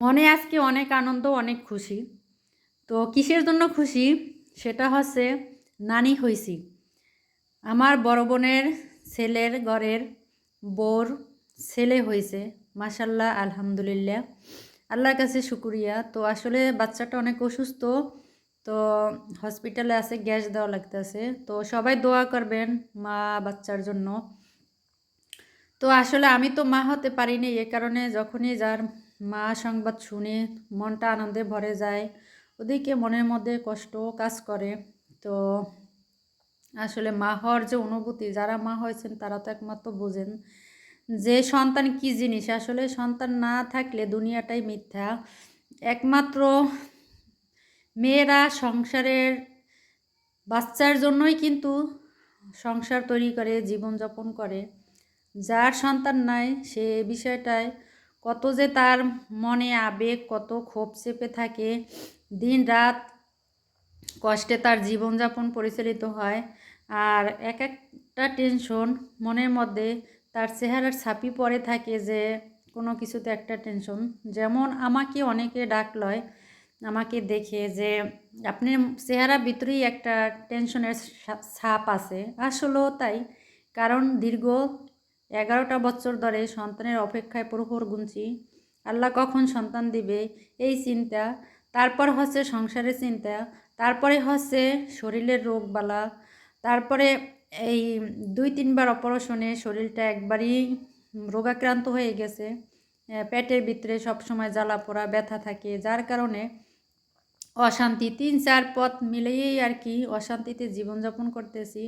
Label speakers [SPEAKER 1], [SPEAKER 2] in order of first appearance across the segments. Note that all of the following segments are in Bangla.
[SPEAKER 1] মনে আজকে অনেক আনন্দ, অনেক খুশি। তো কিসের জন্য খুশি? সেটা হচ্ছে নানি হইছি। আমার বড় বোনের ছেলের ঘরের বোর ছেলে হয়েছে মাসাল্লাহ আলহামদুলিল্লাহ। আল্লাহর কাছে শুকুরিয়া। তো আসলে বাচ্চাটা অনেক অসুস্থ, তো হসপিটালে আছে, গ্যাস দেওয়া লাগতেছে। তো সবাই দোয়া করবেন মা, বাচ্চার জন্য। তো আসলে আমি তো মা হতে পারিনি, এ কারণে যখনই যার মা সংবাদ শুনে মনটা আনন্দে ভরে যায়। ওদিকে মনের মধ্যে কষ্ট কাজ করে। তো আসলে মা হওয়ার যে অনুভূতি, যারা মা হয়েছেন তারা তো একমাত্র বোঝেন যে সন্তান কি জিনিস। আসলে সন্তান না থাকলে দুনিয়াটাই মিথ্যা। একমাত্র মেয়েরা সংসারের বাচ্চার জন্যই কিন্তু সংসার তৈরি করে, জীবনযাপন করে। যার সন্তান নাই, সে বিষয়টায় কত যে তার মনে আবেগ, কত ক্ষোভ চেপে থাকে। দিন রাত কষ্টে তার জীবনযাপন পরিচালিত হয় আর এক একটা টেনশন মনের মধ্যে তার চেহারার ছাপি পড়ে থাকে যে কোনো কিছুতে একটা টেনশন যেমন আমাকে অনেকে ডাক লয় আমাকে দেখে যে আপনি চেহারা ভিতরেই একটা টেনশনের ছাপ আছে। আসলেও তাই, কারণ দীর্ঘ এগারোটা বছর ধরে সন্তানের অপেক্ষায় প্রহর গুনছি। আল্লাহ কখন সন্তান দিবে? এই চিন্তা। তারপর হচ্ছে সংসারের চিন্তা। তারপরে হচ্ছে শরীরের রোগ বালা তারপরে এই দুই তিনবার অপারেশনে শরীরটা একবারই রোগাক্রান্ত হয়ে গেছে। পেটের ভিতরে সবসময় জ্বালা পোড়া, ব্যথা থাকে। যার কারণে অশান্তি। তিন চার পথ মিলেই আর কি অশান্তিতে জীবনযাপন করতেছি।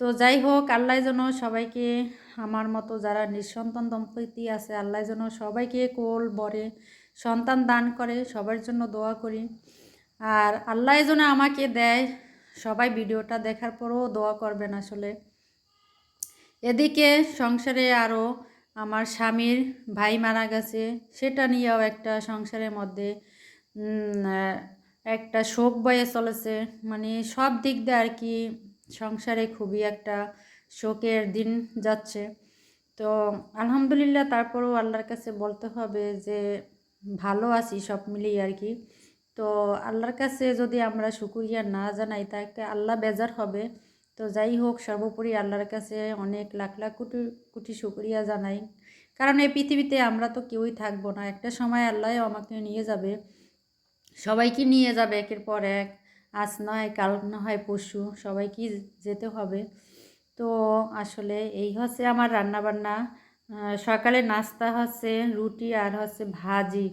[SPEAKER 1] তো যাই হোক, আল্লাহ যেন সবাইকে আমার মতো যারা নিঃসন্তান দম্পতি আছে, আল্লাহ যেন সবাইকে কোল বরে সন্তান দান করে, সবার জন্য দোয়া করি। আর আল্লাহ যেন আমাকে দেয়, সবাই ভিডিওটা দেখার পরও দোয়া করবেন আসলে। এদিকে সংসারে আরও আমার স্বামীর ভাই মারা গেছে, সেটা নিয়েও একটা সংসারের মধ্যে একটা শোক বয়ে চলেছে। মানে সব দিক দিয়ে আর কি সংসারে খুবই একটা শোকের দিন যাচ্ছে। তো আলহামদুলিল্লাহ তারপরেও আল্লাহর কাছে বলতে হবে যে, ভালো আছি সব মিলিয়ে আর কি। তো আল্লাহর কাছে যদি আমরা শুকুরিয়া না জানাই, তাকে আল্লাহ বেজার হবে। তো যাই হোক, সর্বোপরি আল্লাহর কাছে অনেক লাখ লাখ কোটি কোটি শুক্রিয়া জানাই। কারণ এই পৃথিবীতে আমরা তো কেউই থাকব না। একটা সময় আল্লাহ আমাকে নিয়ে যাবে। সবাইকে নিয়ে যাবে একের পর এক। আজ নয়, কাল না হয় পশু সবাইকেই যেতে হবে। তো আসলে এই হচ্ছে আমার রান্নাবান্না। সকালে নাস্তা হচ্ছে রুটি আর হচ্ছে ভাজি।